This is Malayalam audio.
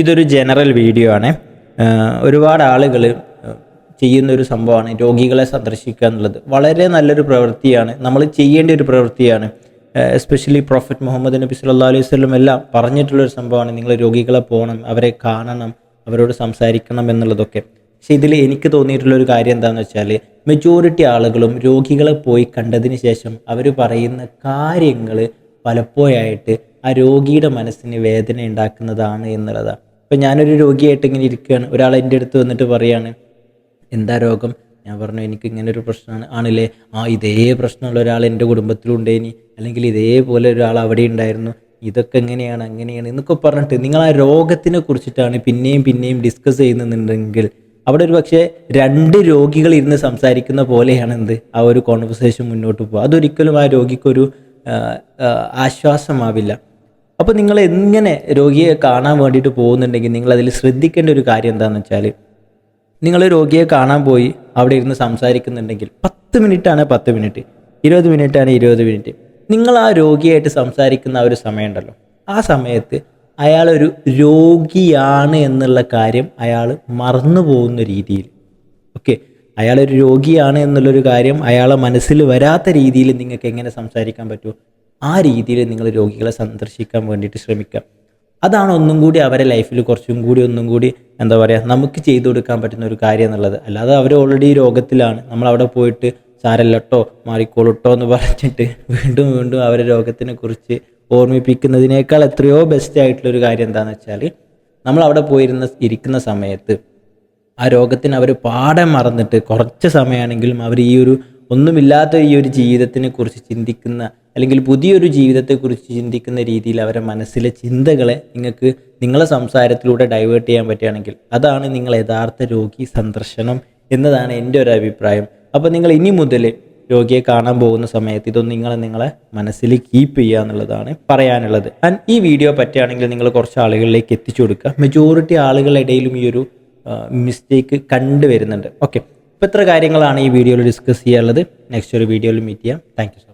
ഇതൊരു ജനറൽ വീഡിയോ ആണ്. ഒരുപാട് ആളുകൾ ചെയ്യുന്ന ഒരു സംഭവമാണ് രോഗികളെ സന്ദർശിക്കുക എന്നുള്ളത്. വളരെ നല്ലൊരു പ്രവൃത്തിയാണ്. നമ്മൾ ചെയ്യേണ്ട ഒരു പ്രവൃത്തിയാണ്. എസ്പെഷ്യലി പ്രോഫറ്റ് മുഹമ്മദ് നബി സല്ലാ അലൈഹി സ്വല്ലം എല്ലാം പറഞ്ഞിട്ടുള്ളൊരു സംഭവമാണ്. നിങ്ങൾ രോഗികളെ പോകണം അവരെ കാണണം അവരോട് സംസാരിക്കണം എന്നുള്ളതൊക്കെ. പക്ഷേ ഇതിൽ എനിക്ക് തോന്നിയിട്ടുള്ള ഒരു കാര്യം എന്താണെന്ന് വെച്ചാൽ മെജോറിറ്റി ആളുകളും രോഗികളെ പോയി കണ്ടതിന് ശേഷം അവർ പറയുന്ന കാര്യങ്ങൾ പലപ്പോഴായിട്ട് ആ രോഗിയുടെ മനസ്സിന് വേദന ഉണ്ടാക്കുന്നതാണ് എന്നുള്ളതാണ്. ഇപ്പം ഞാനൊരു രോഗിയായിട്ട് ഇങ്ങനെ ഇരിക്കുകയാണ്. ഒരാൾ എന്റെ അടുത്ത് വന്നിട്ട് പറയാണ് എന്താ രോഗം? ഞാൻ പറഞ്ഞു എനിക്ക് ഇങ്ങനെ ഒരു പ്രശ്നമാണ്. ആണല്ലേ? ആ ഇതേ പ്രശ്നമുള്ള ഒരാൾ എന്റെ കുടുംബത്തിലുണ്ടേനി അല്ലെങ്കിൽ ഇതേപോലെ ഒരാൾ അവിടെ ഉണ്ടായിരുന്നു. ഇതൊക്കെ എങ്ങനെയാണ്? അങ്ങനെയാണ്. എന്നൊക്കെ പറഞ്ഞിട്ട് നിങ്ങൾ ആ രോഗത്തിനെ കുറിച്ചിട്ടാണ് പിന്നെയും പിന്നെയും ഡിസ്കസ് ചെയ്യുന്നുണ്ടെങ്കിൽ അവിടെ ഒരു പക്ഷേ രണ്ട് രോഗികൾ ഇരുന്ന് സംസാരിക്കുന്ന പോലെയാണ് എന്ത്? ആ ഒരു കോൺവെർസേഷൻ മുന്നോട്ട് പോകുക അതൊരിക്കലും ആ രോഗിക്കൊരു ആശ്വാസമാവില്ല. അപ്പോൾ നിങ്ങൾ എങ്ങനെ രോഗിയെ കാണാൻ വേണ്ടിയിട്ട് പോകുന്നുണ്ടെങ്കിൽ നിങ്ങൾ അതിൽ ശ്രദ്ധിക്കേണ്ട ഒരു കാര്യം എന്താണെന്ന് വെച്ചാൽ നിങ്ങൾ രോഗിയെ കാണാൻ പോയി അവിടെ ഇരുന്ന് സംസാരിക്കുന്നുണ്ടെങ്കിൽ പത്ത് മിനിറ്റാണ് പത്ത് മിനിറ്റ്. ഇരുപത് മിനിറ്റാണ് ഇരുപത് മിനിറ്റ്. നിങ്ങൾ ആ രോഗിയായിട്ട് സംസാരിക്കുന്ന ആ ഒരു സമയമുണ്ടല്ലോ. ആ സമയത്ത് അയാളൊരു രോഗിയാണ് എന്നുള്ള കാര്യം അയാൾ മറന്നു പോകുന്ന രീതിയിൽ. ഓക്കെ? അയാളൊരു രോഗിയാണ് എന്നുള്ളൊരു കാര്യം അയാളെ മനസ്സിൽ വരാത്ത രീതിയിൽ നിങ്ങൾക്ക് എങ്ങനെ സംസാരിക്കാൻ പറ്റുമോ? ആ രീതിയിൽ നിങ്ങൾ രോഗികളെ സന്ദർശിക്കാൻ വേണ്ടിയിട്ട് ശ്രമിക്കുക. അതാണ് ഒന്നും കൂടി അവരെ ലൈഫിൽ കുറച്ചും കൂടി ഒന്നും കൂടി എന്താ പറയുക നമുക്ക് ചെയ്തു കൊടുക്കാൻ പറ്റുന്ന ഒരു കാര്യം എന്നുള്ളത്. അല്ലാതെ അവർ ഓൾറെഡി രോഗത്തിലാണ്. നമ്മൾ അവിടെ പോയിട്ട് സാരല്ലട്ടോ മാറിക്കോളട്ടോ എന്ന് പറഞ്ഞിട്ട് വീണ്ടും വീണ്ടും അവരെ രോഗത്തിനെ കുറിച്ച് ഓർമ്മിപ്പിക്കുന്നതിനേക്കാൾ എത്രയോ ബെസ്റ്റ് ആയിട്ടുള്ളൊരു കാര്യം എന്താണെന്ന് വെച്ചാൽ നമ്മൾ അവിടെ പോയിരുന്ന ഇരിക്കുന്ന സമയത്ത് ആ രോഗത്തിന് അവർ പാടെ മറന്നിട്ട് കുറച്ച് സമയമാണെങ്കിലും അവർ ഈ ഒരു ഒന്നുമില്ലാത്ത ഈ ഒരു ജീവിതത്തിനെ കുറിച്ച് ചിന്തിക്കുന്ന അല്ലെങ്കിൽ പുതിയൊരു ജീവിതത്തെക്കുറിച്ച് ചിന്തിക്കുന്ന രീതിയിൽ അവരുടെ മനസ്സിലെ ചിന്തകളെ നിങ്ങൾക്ക് നിങ്ങളെ സംസാരത്തിലൂടെ ഡൈവേർട്ട് ചെയ്യാൻ പറ്റുകയാണെങ്കിൽ അതാണ് നിങ്ങൾ യഥാർത്ഥ രോഗി സന്ദർശനം എന്നതാണ് എന്റെ ഒരു അഭിപ്രായം. അപ്പോൾ നിങ്ങൾ ഇനി മുതൽ രോഗിയെ കാണാൻ പോകുന്ന സമയത്ത് ഇതൊന്നും നിങ്ങൾ നിങ്ങളെ മനസ്സിൽ കീപ്പ് ചെയ്യുക എന്നുള്ളതാണ് പറയാനുള്ളത്. ആൻഡ് ഈ വീഡിയോ പറ്റുകയാണെങ്കിൽ നിങ്ങൾ കുറച്ച് ആളുകളിലേക്ക് എത്തിച്ചു കൊടുക്കുക. മെജോറിറ്റി ആളുകളുടെ ഇടയിലും ഈ ഒരു മിസ്റ്റേക്ക് കണ്ടുവരുന്നുണ്ട്. ഓക്കെ ഇപ്പോൾ ഇത്ര കാര്യങ്ങളാണ് ഈ വീഡിയോയിൽ ഡിസ്കസ് ചെയ്യാനുള്ളത്. നെക്സ്റ്റ് ഒരു വീഡിയോയിൽ മീറ്റ് ചെയ്യാം. താങ്ക്